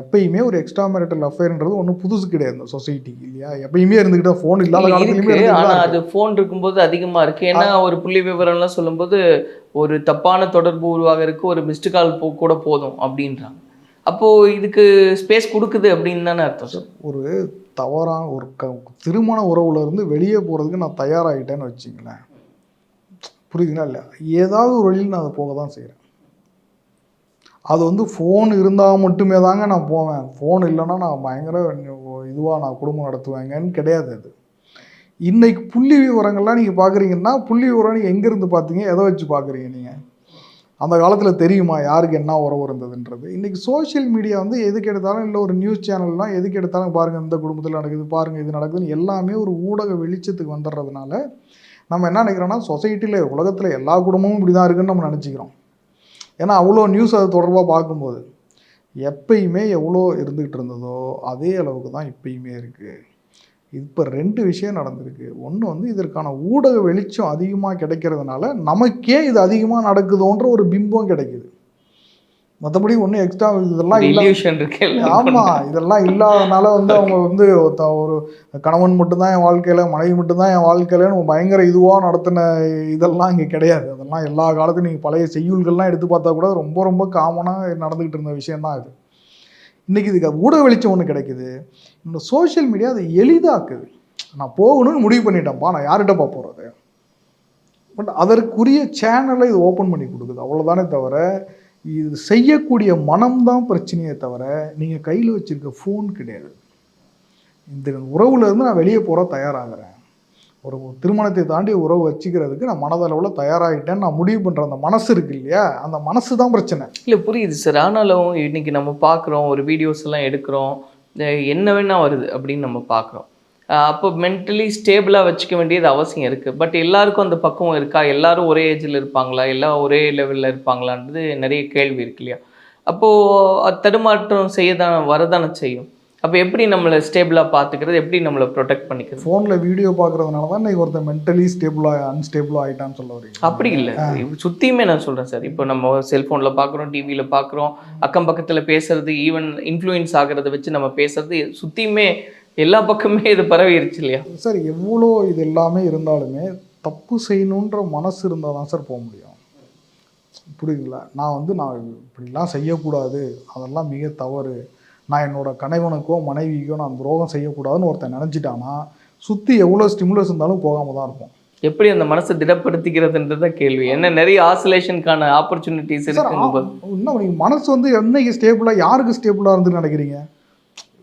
எப்பயுமே ஒரு எக்ஸ்ட்ரா மேரிட்டல் அஃபேர்ன்றது ஒன்றும் புதுசு கிடையாது இந்த சொசைட்டிக்கு இல்லையா? எப்பயுமே இருந்துக்கிட்ட ஃபோன் இல்லாத இல்ல, காலத்துலையுமே இருக்கு ஆனா இருந்துக்கிட்டு அது போன் இருக்கும்போது அதிகமா இருக்கு. ஏன்னா ஒரு புள்ளி விவரம்லாம் சொல்லும்போது ஒரு தப்பான தொடர்பு உருவாகிறதுக்கு ஒரு மிஸ்டு கால் போ கூட போதும் அப்படின்றாங்க. அப்போது இதுக்கு ஸ்பேஸ் கொடுக்குது அப்படின்னு தானே அர்த்தம்? சார் ஒரு தவறான ஒரு க திருமண உறவுலேருந்து வெளியே போகிறதுக்கு நான் தயாராகிட்டேன்னு வச்சிங்களேன் புரியுதுங்களா இல்லை ஏதாவது ஒரு வழியில் நான் அதை போக தான் செய்கிறேன் அது வந்து ஃபோன் இருந்தால் மட்டுமே தாங்க நான் போவேன். ஃபோன் இல்லைன்னா நான் பயங்கர இதுவாக நான் குடும்பம் நடத்துவேங்கன்னு கிடையாது அது. இன்னைக்கு புள்ளி விவரங்கள்லாம் நீங்கள் பார்க்குறீங்கன்னா புள்ளி விவரம் நீங்கள் எங்கேருந்து பார்த்தீங்க எதை வச்சு பார்க்குறீங்க நீங்கள் அந்த காலத்தில் தெரியுமா யாருக்கு என்ன உறவு இருந்ததுன்றது? இன்றைக்கி சோஷியல் மீடியா வந்து எதுக்கு எடுத்தாலும் இல்லை ஒரு நியூஸ் சேனல்லாம் எதுக்கு எடுத்தாலும் பாருங்கள் இந்த குடும்பத்தில் நடக்குது பாருங்கள் இது நடக்குதுன்னு எல்லாமே ஒரு ஊடக வெளிச்சத்துக்கு வந்துடுறதுனால நம்ம என்ன நினைக்கிறோன்னா சொசைட்டியில் உலகத்தில் எல்லா குடும்பமும் இப்படி தான் இருக்குன்னு நம்ம நினச்சிக்கிறோம். ஏன்னா அவ்வளோ நியூஸ் அது தொடர்பாக பார்க்கும்போது எப்பயுமே எவ்வளோ இருந்துக்கிட்டு இருந்ததோ அதே அளவுக்கு தான் இப்பயுமே இருக்குது இப்போ ரெண்டு விஷயம் நடந்திருக்கு. ஒன்று வந்து இதற்கான ஊடக வெளிச்சம் அதிகமாக கிடைக்கிறதுனால நமக்கே இது அதிகமாக நடக்குதோன்ற ஒரு பிம்பம் கிடைக்குது. மற்றபடி ஒன்றும் எக்ஸ்ட்ரா இதெல்லாம் இல்லை. இல்யூஷன் இருக்கு எல்லாம் ஆமா இதெல்லாம் இல்லாதனால வந்து அவங்க வந்து ஒரு கணவன் மட்டும்தான் என் வாழ்க்கையில மனைவி மட்டும்தான் என் வாழ்க்கையிலன்னு பயங்கர இதுவா நடத்தின இதெல்லாம் இங்க கிடையாது. அதெல்லாம் எல்லா காலத்துலையும் நீங்க பழைய செய்யுள்கள்லாம் எடுத்து பார்த்தா கூட ரொம்ப ரொம்ப காமனா நடந்துகிட்டு இருந்த விஷயம் தான் இது இன்றைக்கி இதுக்கு ஊடக வெளிச்சம் ஒன்று கிடைக்குது. இந்த சோஷியல் மீடியா அதை எளிதாக்குது. நான் போகணும்னு முடிவு பண்ணிட்டேன்ப்பா. நான் யார்கிட்டப்பா போகிறது பட் அதற்குரிய சேனலை இது ஓப்பன் பண்ணி கொடுக்குது. அவ்வளோதானே தவிர இது செய்யக்கூடிய மனம்தான் பிரச்சனையே தவிர நீங்கள் கையில் வச்சுருக்க ஃபோன் கிடையாது. இந்த உறவுலேருந்து நான் வெளியே போகிற தயாராகிறேன். ஒரு திருமணத்தை தாண்டி உறவு வச்சுக்கிறதுக்கு நான் மனதளவில் தயாராகிட்டேன்னு நான் முடிவு பண்ணுற அந்த மனசு இருக்கு இல்லையா? அந்த மனசு தான் பிரச்சனை. இல்லை புரியுது சார். ஆனாலும் இன்றைக்கி நம்ம பார்க்குறோம் ஒரு வீடியோஸ் எல்லாம் எடுக்கிறோம் என்ன வேணால் வருது அப்படின்னு நம்ம பார்க்குறோம் அப்போ மென்டலி ஸ்டேபிளாக வச்சுக்க வேண்டியது அவசியம் இருக்குது பட் எல்லாருக்கும் அந்த பக்குவம் இருக்கா? எல்லாரும் ஒரே ஏஜில் இருப்பாங்களா? எல்லாம் ஒரே லெவலில் இருப்பாங்களான்றது நிறைய கேள்வி இருக்கு இல்லையா? அப்போது தடுமாற்றம் செய்ய தான் வரதானே செய்யும்? அப்போ எப்படி நம்மளை ஸ்டேபிளாக பார்த்துக்கிறது எப்படி நம்மளை ப்ரொடெக்ட் பண்ணிக்கிறது? ஃபோனில் வீடியோ பார்க்குறதுனால தான் இன்னைக்கு ஒருத்தன் மென்டலி ஸ்டேபிளாக அன்ஸ்டேபிளாக ஆகிட்டான்னு சொல்ல வரீங்க. அப்படி இல்லை. சுத்தியுமே நான் சொல்றேன் சார். இப்போ நம்ம செல்போன்ல பார்க்குறோம் டிவியில பார்க்குறோம் அக்கம் பக்கத்துல பேசுறது ஈவன் இன்ஃப்ளூயன்ஸ் ஆகுறத வச்சு நம்ம பேசுறது சுத்தியுமே எல்லா பக்கமே இது பரவிருச்சு இல்லையா? சார் எவ்வளோ இது எல்லாமே இருந்தாலுமே தப்பு செய்யணுன்ற மனசு இருந்தால் தான் சார் போக முடியும். புரியுதுங்களா? நான் வந்து நான் இப்படிலாம் செய்யக்கூடாது. அதெல்லாம் மிக தவறு. நான் என்னோட கணவனுக்கோ மனைவிக்கோ நான் துரோகம் செய்யக்கூடாதுன்னு ஒருத்தன் நினச்சிட்டான்னா சுற்றி எவ்வளோ ஸ்டிமுலஸ் இருந்தாலும் போகாம தான் இருக்கும் எப்படி அந்த மனசை திடப்படுத்திக்கிறதுன்றத கேள்வி. என்ன நிறைய ஆசோலேஷனுக்கான ஆப்பர்ச்சுனிட்டிஸ் இருக்குங்கும்போது இன்னும் மனசு வந்து என்னைக்கு ஸ்டேபிளாக யாருக்கு ஸ்டேபிளாக இருந்துன்னு நினைக்கிறீங்க?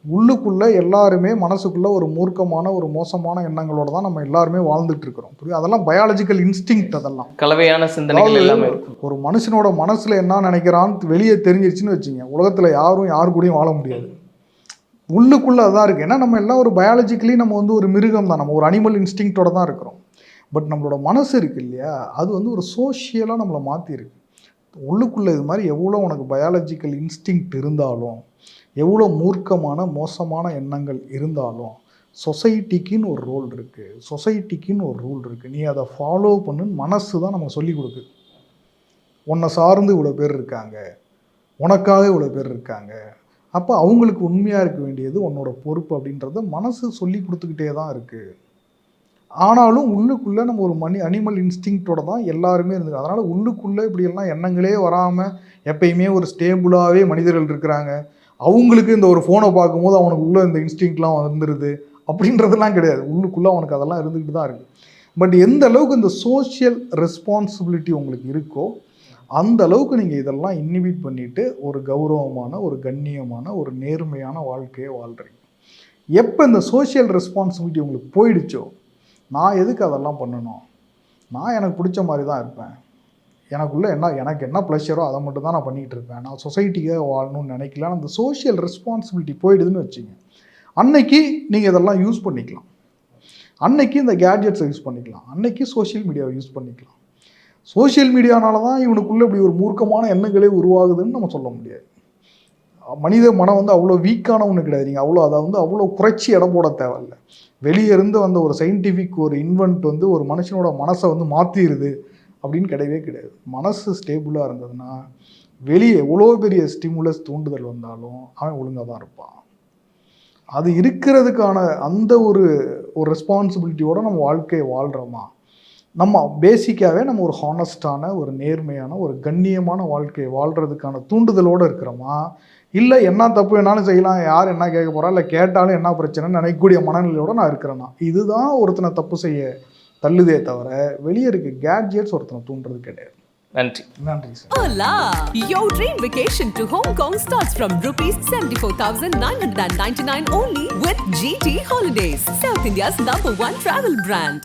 உள்ளுக்குள்ள எல்லாருமே மனசுக்குள்ள ஒரு மூர்க்கமான ஒரு மோசமான எண்ணங்களோட தான் நம்ம எல்லாருமே வாழ்ந்துட்டு இருக்கிறோம். புரியுது? அதெல்லாம் பயாலஜிக்கல் இன்ஸ்டிங்க்ட் அதெல்லாம். கலவையான சிந்தனைகள் எல்லாமே ஒரு மனுஷனோட மனசுல என்ன நினைக்கிறான்னு வெளியே தெரிஞ்சிருச்சுன்னு வச்சுங்க. உலகத்துல யாரும் யாரு கூடயும் வாழ முடியாது. உள்ளுக்குள்ள அதான் இருக்கு. ஏன்னா நம்ம எல்லாம் ஒரு பயாலஜிக்கலி நம்ம வந்து ஒரு மிருகம் தான். நம்ம ஒரு அனிமல் இன்ஸ்டிங்க்டோட தான் இருக்கிறோம். பட் நம்மளோட மனசு இருக்கு இல்லையா? அது வந்து ஒரு சோஷியலாக நம்மளை மாற்றிருக்கு உள்ளுக்குள்ள இது மாதிரி எவ்வளோ உனக்கு பயாலஜிக்கல் இன்ஸ்டிங்க்ட் இருந்தாலும் எவ்வளோ மூர்க்கமான மோசமான எண்ணங்கள் இருந்தாலும் சொசைட்டிக்குன்னு ஒரு ரோல் இருக்குது சொசைட்டிக்குன்னு ஒரு ரூல் இருக்குது நீ அதை ஃபாலோ பண்ணுன்னு மனசு தான் நமக்கு சொல்லி கொடுக்குது. உன்னை சார்ந்து இவ்வளோ பேர் இருக்காங்க. உனக்காக இவ்வளோ பேர் இருக்காங்க. அப்போ அவங்களுக்கு உண்மையாக இருக்க வேண்டியது உன்னோட பொறுப்பு அப்படின்றத மனசு சொல்லி கொடுத்துக்கிட்டே தான் இருக்குது ஆனாலும் உள்ளுக்குள்ளே நம்ம ஒரு மணி அனிமல் இன்ஸ்டிங்க்டோட தான் எல்லாருமே இருந்தது அதனால் உள்ளுக்குள்ளே இப்படியெல்லாம் எண்ணங்களே வராமல் எப்பயுமே ஒரு ஸ்டேபிளாகவே மனிதர்கள் இருக்கிறாங்க. அவங்களுக்கு இந்த ஒரு ஃபோனை பார்க்கும்போது அவனுக்கு உள்ளே இந்த இன்ஸ்டிங்க்ட்லாம் வந்துடுது அப்படின்றதெல்லாம் கிடையாது. உள்ளுக்குள்ளே அவனுக்கு அதெல்லாம் இருந்துக்கிட்டு தான் இருக்குது பட் எந்த அளவுக்கு இந்த சோஷியல் ரெஸ்பான்சிபிலிட்டி உங்களுக்கு இருக்கோ அந்த அளவுக்கு நீங்கள் இதெல்லாம் இன்னிபிட் பண்ணிவிட்டு ஒரு கௌரவமான ஒரு கண்ணியமான ஒரு நேர்மையான வாழ்க்கையை வாழ்கிறீங்க எப்போ இந்த சோஷியல் ரெஸ்பான்சிபிலிட்டி உங்களுக்கு போயிடுச்சோ நான் எதுக்கு அதெல்லாம் பண்ணணும்? நான் எனக்கு பிடிச்ச மாதிரி தான் இருப்பேன். எனக்குள்ளே என்ன எனக்கு என்ன ப்ளஷரோ அதை மட்டும் தான் நான் பண்ணிகிட்டு இருப்பேன். நான் சொசைட்டிக்காக வாழணும்னு நினைக்கல. அந்த சோஷியல் ரெஸ்பான்சிபிலிட்டி போயிடுதுன்னு வச்சுங்க. அன்னைக்கு நீங்கள் இதெல்லாம் யூஸ் பண்ணிக்கலாம். அன்னைக்கு இந்த கேட்ஜெட்ஸை யூஸ் பண்ணிக்கலாம். அன்னைக்கு சோஷியல் மீடியாவை யூஸ் பண்ணிக்கலாம். சோஷியல் மீடியானால தான் இவனுக்குள்ளே இப்படி ஒரு மூர்க்கமான எண்ணங்களே உருவாகுதுன்னு நம்ம சொல்ல முடியாது. மனித மனம் வந்து அவ்வளோ வீக்கான ஒன்று கிடையாது. நீங்கள் அவ்வளோ அதை வந்து அவ்வளோ குறைச்சி இடம் போட தேவையில்ல. வெளியே இருந்து வந்த ஒரு சயின்டிஃபிக் ஒரு இன்வென்ட் வந்து ஒரு மனுஷனோட மனசை வந்து மாற்றிடுது அப்படின்னு கிடையவே கிடையாது. மனசு ஸ்டேபிளாக இருந்ததுன்னா வெளியே எவ்வளோ பெரிய ஸ்டிமுலஸ் தூண்டுதல் வந்தாலும் அவன் ஒழுங்காக தான் இருப்பான். அது இருக்கிறதுக்கான அந்த ஒரு ஒரு ரெஸ்பான்சிபிலிட்டியோடு நம்ம வாழ்க்கையை வாழ்கிறோமா நம்ம பேசிக்காகவே நம்ம ஒரு ஹானஸ்டான ஒரு நேர்மையான ஒரு கண்ணியமான வாழ்க்கையை வாழ்கிறதுக்கான தூண்டுதலோடு இருக்கிறோமா? இல்லை என்ன தப்பு வேணாலும் செய்யலாம் யார் என்ன கேட்க போகிறா இல்லை கேட்டாலும் என்ன பிரச்சனைன்னு நினைக்கக்கூடிய மனநிலையோட நான் இருக்கிறேன்னா இதுதான் ஒருத்தனை தப்பு செய்ய தள்ளுதே தவிர வெளியே இருக்க கேட்ஜெட்ஸ் ஒருத்தனை தூண்டுறது கிடையாது நன்றி நன்றி sir Hola! Your dream vacation to Hong Kong starts from rupees 74,999 only with GT Holidays, South India's number one travel brand.